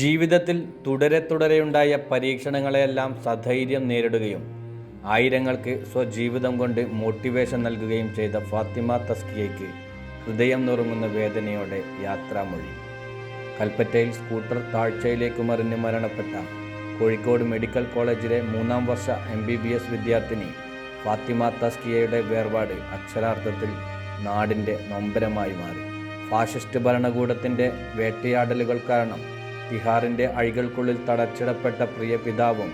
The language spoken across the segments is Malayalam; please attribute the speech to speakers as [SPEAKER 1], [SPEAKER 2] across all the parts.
[SPEAKER 1] ജീവിതത്തിൽ തുടരെ തുടരെയുണ്ടായ പരീക്ഷണങ്ങളെയെല്ലാം സധൈര്യം നേരിടുകയും ആയിരങ്ങൾക്ക് സ്വജീവിതം കൊണ്ട് മോട്ടിവേഷൻ നൽകുകയും ചെയ്ത ഫാത്തിമ തസ്കിയയ്ക്ക് ഹൃദയം നുറുങ്ങുന്ന വേദനയോടെ യാത്രാമൊഴി. കൽപ്പറ്റയിൽ സ്കൂട്ടർ താഴ്ചയിലേക്ക് മറിഞ്ഞ് മരണപ്പെട്ട കോഴിക്കോട് മെഡിക്കൽ കോളേജിലെ മൂന്നാം വർഷ എം ബി ബി എസ് വിദ്യാർത്ഥിനി ഫാത്തിമ തസ്കിയയുടെ വേർപാട് അക്ഷരാർത്ഥത്തിൽ നാടിന്റെ നൊമ്പരമായി മാറി. ഫാഷിസ്റ്റ് ഭരണകൂടത്തിന്റെ വേട്ടയാടലുകൾ കാരണം തിഹാറിന്റെ അഴികൾക്കുള്ളിൽ തടച്ചിടപ്പെട്ട പ്രിയ പിതാവും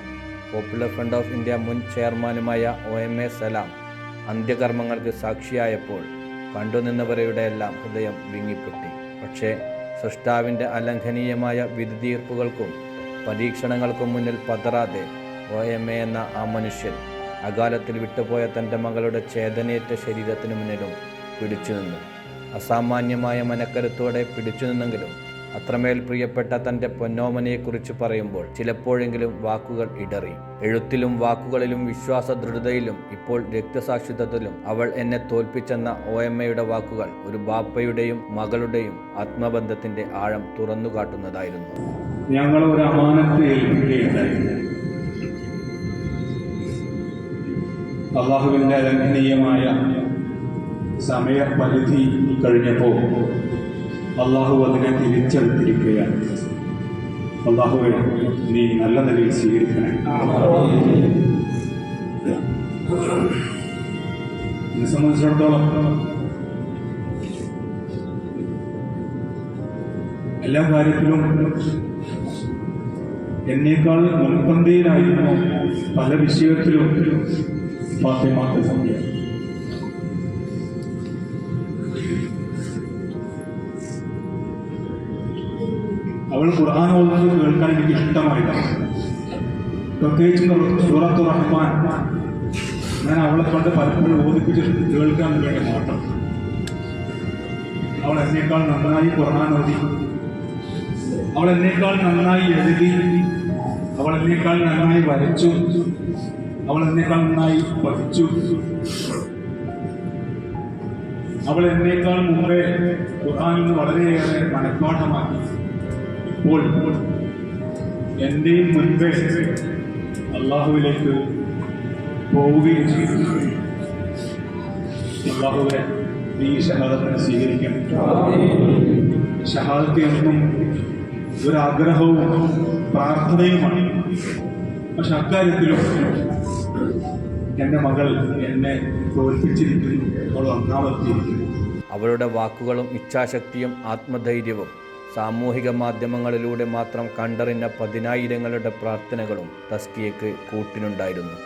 [SPEAKER 1] പോപ്പുലർ ഫ്രണ്ട് ഓഫ് ഇന്ത്യ മുൻ ചെയർമാനുമായ ഒ എം എ സലാം അന്ത്യകർമ്മങ്ങൾക്ക് സാക്ഷിയായപ്പോൾ കണ്ടുനിന്നവരുടെ എല്ലാം ഹൃദയം വിങ്ങിപ്പൊട്ടി. പക്ഷേ സൃഷ്ടാവിന്റെ അലംഘനീയമായ വിധി തീർപ്പുകൾക്കും പരീക്ഷണങ്ങൾക്കും മുന്നിൽ പതറാതെ ഒ എം എ എന്ന ആ മനുഷ്യൻ അകാലത്തിൽ വിട്ടുപോയ തന്റെ മകളുടെ ചേതനയേറ്റ ശരീരത്തിനു മുന്നിലും പിടിച്ചു നിന്നു അസാമാന്യമായ മനക്കരുത്തോടെ പിടിച്ചു നിന്നെങ്കിലും അത്രമേൽ പ്രിയപ്പെട്ട തന്റെ പൊന്നോമനയെക്കുറിച്ച് പറയുമ്പോൾ ചിലപ്പോഴെങ്കിലും വാക്കുകൾ ഇടറി. എഴുത്തിലും വാക്കുകളിലും വിശ്വാസ ദൃഢതയിലും ഇപ്പോൾ രക്തസാക്ഷിത്വത്തിലും അവൾ എന്നെ തോൽപ്പിച്ചെന്ന ഒ എം എയുടെ വാക്കുകൾ ഒരു ബാപ്പയുടെയും മകളുടെയും ആത്മബന്ധത്തിന്റെ ആഴം തുറന്നു കാട്ടുന്നതായിരുന്നു.
[SPEAKER 2] ഞങ്ങൾ ഒരു അമാനത്ത് അള്ളാഹുവിന്റെ ലംഘനീയമായ സമയപരിധി കഴിഞ്ഞപ്പോൾ അള്ളാഹു അതിനെ തിരിച്ചെടുത്തിരിക്കുകയാണ്. അള്ളാഹുവെ നീ നല്ല നിലയിൽ സ്വീകരിക്കണേ. എന്നെ സംബന്ധിച്ചിടത്തോളം എല്ലാ കാര്യത്തിലും എന്നേക്കാൾ മുൻപന്തിയിലായിരുന്നു പല വിഷയത്തിലും ഫാത്തിമാത്ത സംഖ്യ ഖുർആൻ ഓതുന്നത് കേൾക്കാൻ എനിക്ക് ഇഷ്ടമായിട്ടാണ് പ്രത്യേകിച്ചും സൂറത്ത് റഹ്മാൻ. ഞാൻ അവളെ കൊണ്ട് പലപ്പോഴും ഓദിപ്പിച്ചിട്ട് കേൾക്കാൻ വേണ്ടി മാത്രം. അവൾ എന്നേക്കാൾ നന്നായി ഖുർആൻ ഓതി. അവൾ എന്നേക്കാൾ നന്നായി എഴുതി. അവൾ എന്നേക്കാൾ നന്നായി വരച്ചു. അവൾ എന്നേക്കാൾ നന്നായി പഠിച്ചു. അവൾ എന്നേക്കാൾ മുമ്പേ ഖുർആാനിൽ നിന്ന് വളരെയേറെ മനഃപ്പാഠമാക്കി ഇപ്പോൾ എന്റെയും മുൻപേ അള്ളാഹുവിലേക്ക് പോവുകയും ചെയ്തു. അള്ളാഹുവെ ഈ ഷഹാദത്തിനെ സ്വീകരിക്കണം ഷഹാദത്ത് എന്നും ഒരാഗ്രഹവും പ്രാർത്ഥനയുമാണ്. പക്ഷെ അക്കാര്യത്തിലും എന്റെ മകൾ എന്നെ തോൽപ്പിച്ചിരിക്കുന്നു. അവൾ ഒന്നാമത്തിയിരിക്കുന്നു
[SPEAKER 1] അവരുടെ വാക്കുകളും ഇച്ഛാശക്തിയും ആത്മധൈര്യവും സാമൂഹിക മാധ്യമങ്ങളിലൂടെ മാത്രം കണ്ടറിഞ്ഞ പതിനായിരങ്ങളുടെ പ്രാർത്ഥനകളും തസ്കിയക്ക് കൂട്ടിനുണ്ടായിരുന്നു.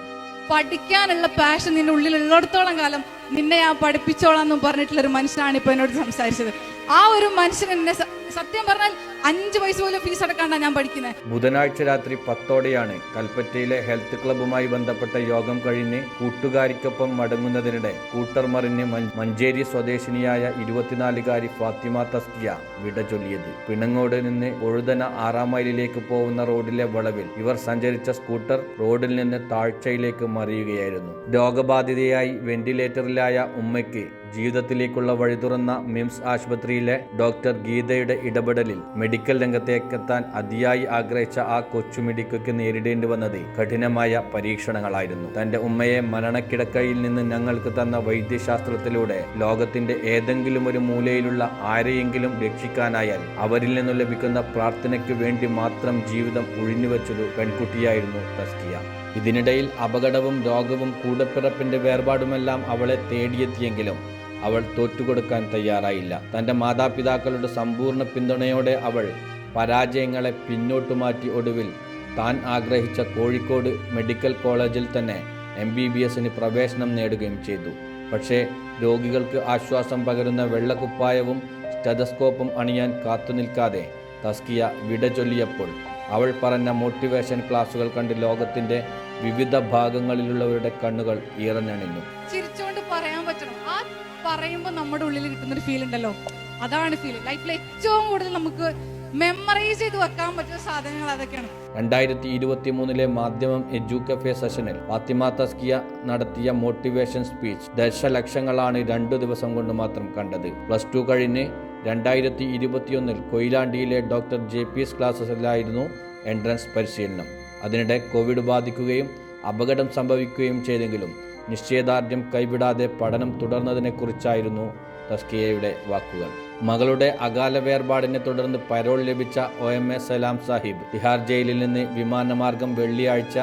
[SPEAKER 3] പഠിക്കാനുള്ള പാഷൻ നിന്റെ ഉള്ളിൽ ഉള്ളിടത്തോളം കാലം നിന്നെ ഞാൻ പഠിപ്പിച്ചോളാം എന്നും പറഞ്ഞിട്ടുള്ള ഒരു മനുഷ്യനാണ് ഇപ്പൊ എന്നോട് സംസാരിച്ചത്. ആ ഒരു മനുഷ്യൻ എന്നെ സത്യം പറഞ്ഞാൽ അഞ്ച് വയസ്സ് പോലും ഫീസ് അടക്കാണ്ടാണ് ഞാൻ പഠിക്കുന്നത്
[SPEAKER 1] ബുധനാഴ്ച രാത്രി പത്തോടെയാണ് കൽപ്പറ്റയിലെ ഹെൽത്ത് ക്ലബ്ബുമായി ബന്ധപ്പെട്ട യോഗം കഴിഞ്ഞ് കൂട്ടുകാരിക്കൊപ്പം മടങ്ങുന്നതിനിടെ കൂട്ടർ മറിഞ്ഞ് മഞ്ച- മഞ്ചേരി സ്വദേശിനിയായ ഇരുപത്തിനാലുകാരി ഫാത്തിമ തസ്കിയ വിട ചൊല്ലിയത്. പിണങ്ങോട് നിന്ന് ഒഴുതന ആറാം മൈലിലേക്ക് പോകുന്ന റോഡിലെ വളവിൽ ഇവർ സഞ്ചരിച്ച സ്കൂട്ടർ റോഡിൽ നിന്ന് താഴ്ചയിലേക്ക് മറിയുകയായിരുന്നു. രോഗബാധിതയായി വെന്റിലേറ്ററിലായ ഉമ്മയ്ക്ക് ജീവിതത്തിലേക്കുള്ള വഴി തുറന്ന മിംസ് ആശുപത്രിയിലെ ഡോക്ടർ ഗീതയുടെ ഇടപെടലിൽ മെഡിക്കൽ രംഗത്തേക്കെത്താൻ അതിയായി ആഗ്രഹിച്ച ആ കൊച്ചു മെഡിക്കയ്ക്ക് നേരിടേണ്ടി വന്നത് കഠിനമായ പരീക്ഷണങ്ങളായിരുന്നു. തന്റെ ഉമ്മയെ മരണക്കിടക്കയിൽ നിന്ന് ഞങ്ങൾക്ക് തന്ന വൈദ്യശാസ്ത്രത്തിലൂടെ ലോകത്തിന്റെ ഏതെങ്കിലും ഒരു മൂലയിലുള്ള ആരെയെങ്കിലും രക്ഷിക്കാനായാൽ അവരിൽ നിന്നു ലഭിക്കുന്ന പ്രാർത്ഥനയ്ക്ക് വേണ്ടി മാത്രം ജീവിതം ഒഴിഞ്ഞുവെച്ചൊരു പെൺകുട്ടിയായിരുന്നു തസ്കിയ. ഇതിനിടയിൽ അപകടവും രോഗവും കൂടപ്പിറപ്പിന്റെ വേർപാടുമെല്ലാം അവളെ തേടിയെത്തിയെങ്കിലും അവൾ തോറ്റുകൊടുക്കാൻ തയ്യാറായില്ല. തന്റെ മാതാപിതാക്കളുടെ സമ്പൂർണ പിന്തുണയോടെ അവൾ പരാജയങ്ങളെ പിന്നോട്ട് മാറ്റി ഒടുവിൽ താൻ ആഗ്രഹിച്ച കോഴിക്കോട് മെഡിക്കൽ കോളേജിൽ തന്നെ എം ബി ബി എസിന് പ്രവേശനം നേടുകയും ചെയ്തു. പക്ഷേ രോഗികൾക്ക് ആശ്വാസം പകരുന്ന വെള്ളക്കുപ്പായവും സ്റ്റെതസ്കോപ്പും അണിയാൻ കാത്തുനിൽക്കാതെ തസ്കിയ വിട ചൊല്ലിയപ്പോൾ അവൾ പറഞ്ഞ മോട്ടിവേഷൻ ക്ലാസുകൾ കണ്ട് ലോകത്തിന്റെ വിവിധ ഭാഗങ്ങളിലുള്ളവരുടെ കണ്ണുകൾ ഈറഞ്ഞണിഞ്ഞു.
[SPEAKER 3] ചിരിച്ചുകൊണ്ട് പറയാൻ പറ്റണം. ആ പറയുമ്പോൾ നമ്മുടെ ഉള്ളിൽ കിട്ടുന്ന ഒരു ഫീൽ ഉണ്ടല്ലോ. അതാണ് ഫീൽ ലൈഫിൽ ഏറ്റവും കൂടുതൽ നമുക്ക് മെമ്മറൈസ് ചെയ്ത് വെക്കാൻ പറ്റുന്ന സാധനങ്ങൾ അതൊക്കെയാണ്.
[SPEAKER 1] രണ്ടായിരത്തി ഇരുപത്തി മൂന്നിലെ മാധ്യമം എജ്യൂക്കഫേ സെഷനിൽ ഫാത്തിമ തസ്കിയ നടത്തിയ മോട്ടിവേഷൻ സ്പീച്ച് ദശലക്ഷങ്ങളാണ് രണ്ടു ദിവസം കൊണ്ട് മാത്രം കണ്ടത്. പ്ലസ് ടു കഴിഞ്ഞ് രണ്ടായിരത്തി ഇരുപത്തിയൊന്നിൽ കൊയിലാണ്ടിയിലെ ഡോക്ടർ ജെ പി എസ് ക്ലാസ്സിലായിരുന്നു എൻട്രൻസ് പരിശീലനം. അതിനിടെ കോവിഡ് ബാധിക്കുകയും അപകടം സംഭവിക്കുകയും ചെയ്തെങ്കിലും നിശ്ചയദാർഢ്യം കൈവിടാതെ പഠനം തുടർന്നതിനെക്കുറിച്ചായിരുന്നു തസ്കിയയുടെ വാക്കുകൾ. മകളുടെ അകാല വേർപാടിനെ തുടർന്ന് പരോൾ ലഭിച്ച O M A Salam Sahib Tihar ജയിലിൽ നിന്ന് വിമാനമാർഗം വെള്ളിയാഴ്ച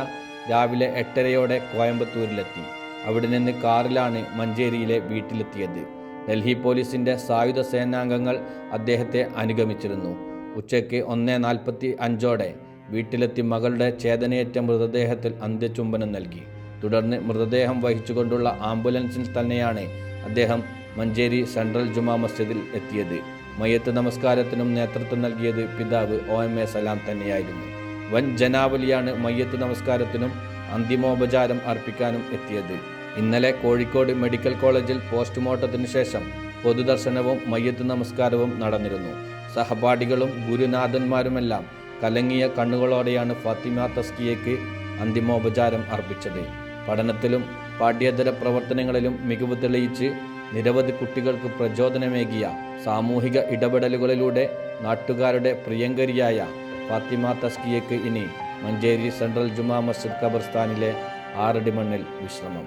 [SPEAKER 1] രാവിലെ എട്ടരയോടെ കോയമ്പത്തൂരിലെത്തി. അവിടെ നിന്ന് കാറിലാണ് മഞ്ചേരിയിലെ വീട്ടിലെത്തിയത്. ഡൽഹി പോലീസിന്റെ സായുധ സേനാംഗങ്ങൾ അദ്ദേഹത്തെ അനുഗമിച്ചിരുന്നു. ഉച്ചയ്ക്ക് ഒന്ന് നാൽപ്പത്തി അഞ്ചോടെ വീട്ടിലെത്തി മകളുടെ ചേതനയേറ്റ മൃതദേഹത്തിൽ അന്ത്യചുംബനം നൽകി. തുടർന്ന് മൃതദേഹം വഹിച്ചുകൊണ്ടുള്ള ആംബുലൻസിൽ തന്നെയാണ് അദ്ദേഹം മഞ്ചേരി സെൻട്രൽ ജുമാ മസ്ജിദിൽ എത്തിയത്. മയ്യത്ത് നമസ്കാരത്തിനും നേതൃത്വം നൽകിയത് പിതാവ് ഒ എം എ സലാം തന്നെയായിരുന്നു. വൻ ജനാവലിയാണ് മയ്യത്ത് നമസ്കാരത്തിനും അന്തിമോപചാരം അർപ്പിക്കാനും എത്തിയത്. ഇന്നലെ കോഴിക്കോട് മെഡിക്കൽ കോളേജിൽ പോസ്റ്റ്മോർട്ടത്തിനു ശേഷം പൊതുദർശനവും മയ്യത്ത് നമസ്കാരവും നടന്നിരുന്നു. സഹപാഠികളും ഗുരുനാഥന്മാരുമെല്ലാം കലങ്ങിയ കണ്ണുകളോടെയാണ് ഫാത്തിമ തസ്കിയയ്ക്ക് അന്തിമോപചാരം അർപ്പിച്ചത്. പഠനത്തിലും പാഠ്യേതര പ്രവർത്തനങ്ങളിലും മികവ് തെളിയിച്ച് നിരവധി കുട്ടികൾക്ക് പ്രചോദനമേകിയ സാമൂഹിക ഇടപെടലുകളിലൂടെ നാട്ടുകാരുടെ പ്രിയങ്കരിയായ ഫാത്തിമ തസ്കിയയ്ക്ക് ഇനി മഞ്ചേരി സെൻട്രൽ ജുമാ മസ്ജിദ് ഖബർസ്ഥാനിലെ ആറടി മണ്ണിൽ വിശ്രമം.